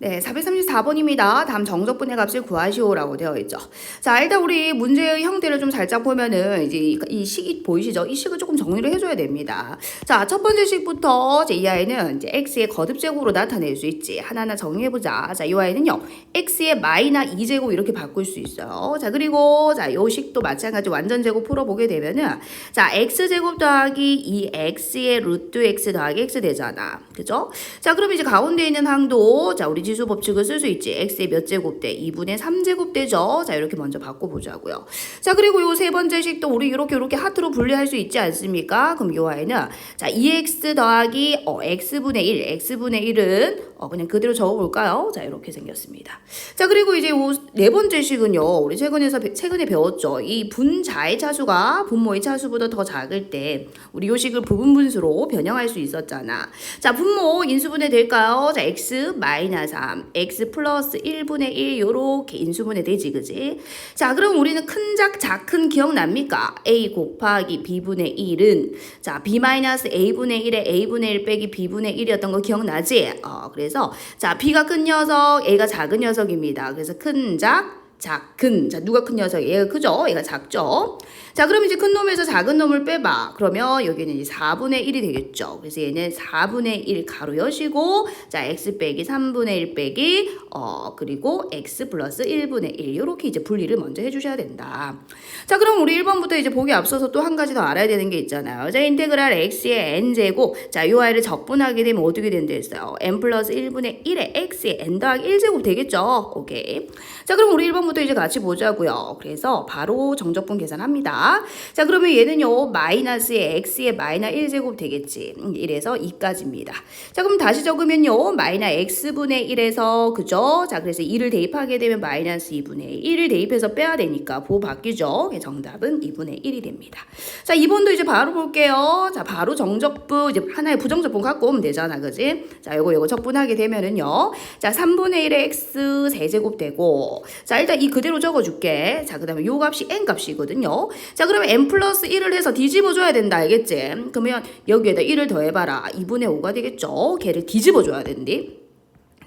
네, 434번입니다. 다음 정적분의 값을 구하시오라고 되어 있죠. 자, 일단 우리 문제의 형태를 좀 살짝 보면은 이제 이- 이 식이 보이시죠? 이 식을 조금 정리를 해줘야 됩니다. 자, 첫 번째 식부터 이제 이 아이는 이제 x의 거듭제곱으로 나타낼 수 있지. 하나하나 정리해보자. 자, 이 아이는요, x의 마이너 2제곱 이렇게 바꿀 수 있어요. 자, 그리고 자, 요 식도 마찬가지 완전 제곱 풀어보게 되면은 자, x제곱 더하기 이 x의 루트 x 더하기 x 되잖아. 그죠? 자, 그럼 이제 가운데 있는 항도 자, 우리 지수 법칙을 쓸 수 있지. x의 몇 제곱 대 2분의 3제곱 되죠. 자, 이렇게 먼저 바꿔 보자고요. 자, 그리고 요 세 번째 식도 우리 이렇게 이렇게 하트로 분리할 수 있지 않습니까? 그럼 요 아이는 자, 2x 더하기 어, x분의 1, x분의 1은 어, 그냥 그대로 적어 볼까요? 자, 이렇게 생겼습니다. 자, 그리고 이제 요 네 번째 식은요. 우리 최근에서 배- 최근에 배웠죠. 이 분자의 차수가 분모의 차수보다 더 작을 때 우리 요 식을 부분 분수로 변형할 수 있었잖아. 자, 분모 인수분해 될까요? 자, x 마이너스 3, x 플러스 1분의 1 요렇게 인수분해 되지, 그지? 자, 그럼 우리는 큰 작, 작큰 기억납니까? a 곱하기 b분의 1은 자, b 마이너스 a분의 1에 a분의 1 빼기 b분의 1이었던 거 기억나지? 어, 그래서 자, b가 큰 녀석, a가 작은 녀석입니다. 그래서 큰 작, 작큰. 자, 누가 큰 녀석이에요? 얘가 크죠? 얘가 작죠? 자, 그럼 이제 큰 놈에서 작은 놈을 빼봐. 그러면 여기는 이제 4분의 1이 되겠죠. 그래서 얘는 4분의 1 가로 여시고, 자, x 빼기 3분의 1 빼기, 어, 그리고 x 플러스 1분의 1. 요렇게 이제 분리를 먼저 해주셔야 된다. 자, 그럼 우리 1번부터 이제 보기 앞서서 또 한 가지 더 알아야 되는 게 있잖아요. 자, 인테그랄 x의 n제곱. 자, 요 아이를 적분하게 되면 어떻게 된다 했어요? n 플러스 1분의 1의 x의 n 더하기 1제곱 되겠죠? 오케이. 자, 그럼 우리 1번 부터 이제 같이 보자고요. 그래서 바로 정적분 계산합니다. 자, 그러면 얘는요, 마이너스의 x의 마이너 1제곱 되겠지. 음, 1에서 2까지입니다. 자, 그럼 다시 적으면요, 마이너 x분의 1에서, 그죠? 자, 그래서 2를 대입하게 되면 마이너스 2분의 1을 대입해서 빼야 되니까 보 바뀌죠? 예, 정답은 2분의 1이 됩니다. 자, 2번도 이제 바로 볼게요. 자, 바로 정적분, 이제 하나의 부정적분 갖고 오면 되잖아, 그지? 자, 요거, 요거 적분하게 되면은요, 자, 3분의 1의 x 세제곱 되고, 자, 일단 이 그대로 적어줄게. 자, 그 다음에 요 값이 n 값이거든요. 자, 그러면 n 플러스 1을 해서 뒤집어줘야 된다, 알겠지? 그러면 여기에다 1을 더해봐라. 2분의 5가 되겠죠? 걔를 뒤집어줘야 된디.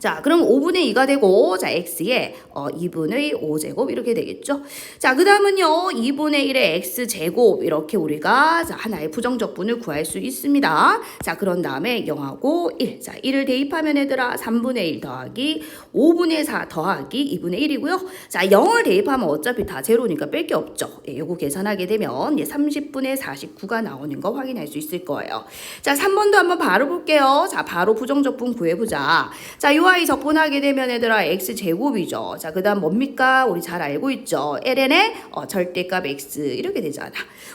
자, 그럼 5분의 2가 되고, 자, x에 어, 2분의 5제곱 이렇게 되겠죠? 자, 그 다음은요, 2분의 1의 x제곱 이렇게 우리가 자, 하나의 부정적분을 구할 수 있습니다. 자, 그런 다음에 0하고 1. 자, 1을 대입하면 얘들아 3분의 1 더하기 5분의 4 더하기 2분의 1이고요. 자, 0을 대입하면 어차피 다 제로니까 뺄 게 없죠. 예, 요거 계산하게 되면 예, 30분의 49가 나오는 거 확인할 수 있을 거예요. 자, 3번도 한번 바로 볼게요. 자, 바로 부정적분 구해보자. 자, 요 아이 적분하게 되면 얘들아 x 제곱이죠. 자, 그 다음 뭡니까? 우리 잘 알고 있죠. ln의 어, 절대값 x 이렇게 되잖아.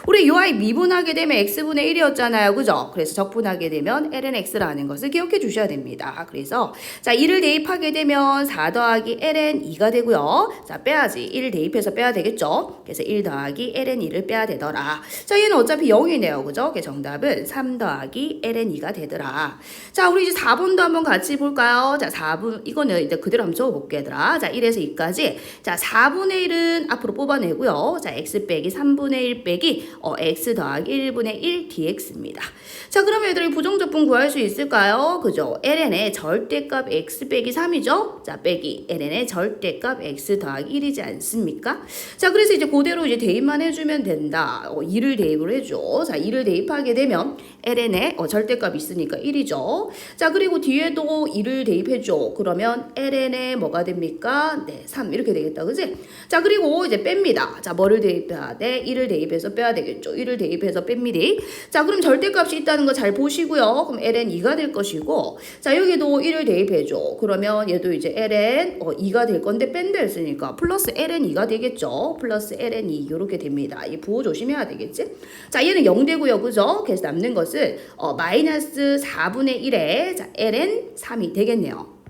우리 요 아이 미분하게 되면 x분의 1이었잖아요. 그죠? 그래서 적분하게 되면 ln x라는 것을 기억해 주셔야 됩니다. 그래서 자, 1을 대입하게 되면 4 더하기 ln 2가 되고요. 자, 빼야지. 1을 대입해서 빼야 되겠죠? 그래서 1 더하기 ln 2를 빼야 되더라. 자, 얘는 어차피 0이네요. 그죠? 그래서 정답은 3 더하기 ln 2가 되더라. 자, 우리 이제 4번도 한번 같이 볼까요? 자, 4 분, 이거는 이제 그대로 한번 적어볼게, 얘들아. 자, 1에서 2까지. 자, 4분의 1은 앞으로 뽑아내고요. 자, x 빼기 3분의 1 빼기, 어, x 더하기 1분의 1 dx입니다. 자, 그러면 얘들아, 이 부정적분 구할 수 있을까요? 그죠? ln의 절대값 x 빼기 3이죠? 자, 빼기 ln의 절대값 x 더하기 1이지 않습니까? 자, 그래서 이제 그대로 이제 대입만 해주면 된다. 어, 2를 대입을 해줘. 자, 2를 대입하게 되면 ln의 어, 절대값 있으니까 1이죠. 자, 그리고 뒤에도 2를 대입해줘. 그러면 ln의 뭐가 됩니까? 네, 3 이렇게 되겠다. 그지? 자, 그리고 이제 뺍니다. 자, 뭐를 대입해야 돼? 1을 대입해서 빼야 되겠죠. 1을 대입해서 뺍니다. 자, 그럼 절대값이 있다는 거 잘 보시고요. 그럼 ln 2가 될 것이고, 자, 여기도 1을 대입해줘. 그러면 얘도 이제 ln 어, 2가 될 건데 뺀다 했으니까 플러스 ln 2가 되겠죠. 플러스 ln 2 이렇게 됩니다. 이 부호 조심해야 되겠지? 자, 얘는 0 되고요. 그죠? 그래서 남는 것은 어, 마이너스 4분의 1에 자, ln 3이 되겠네요.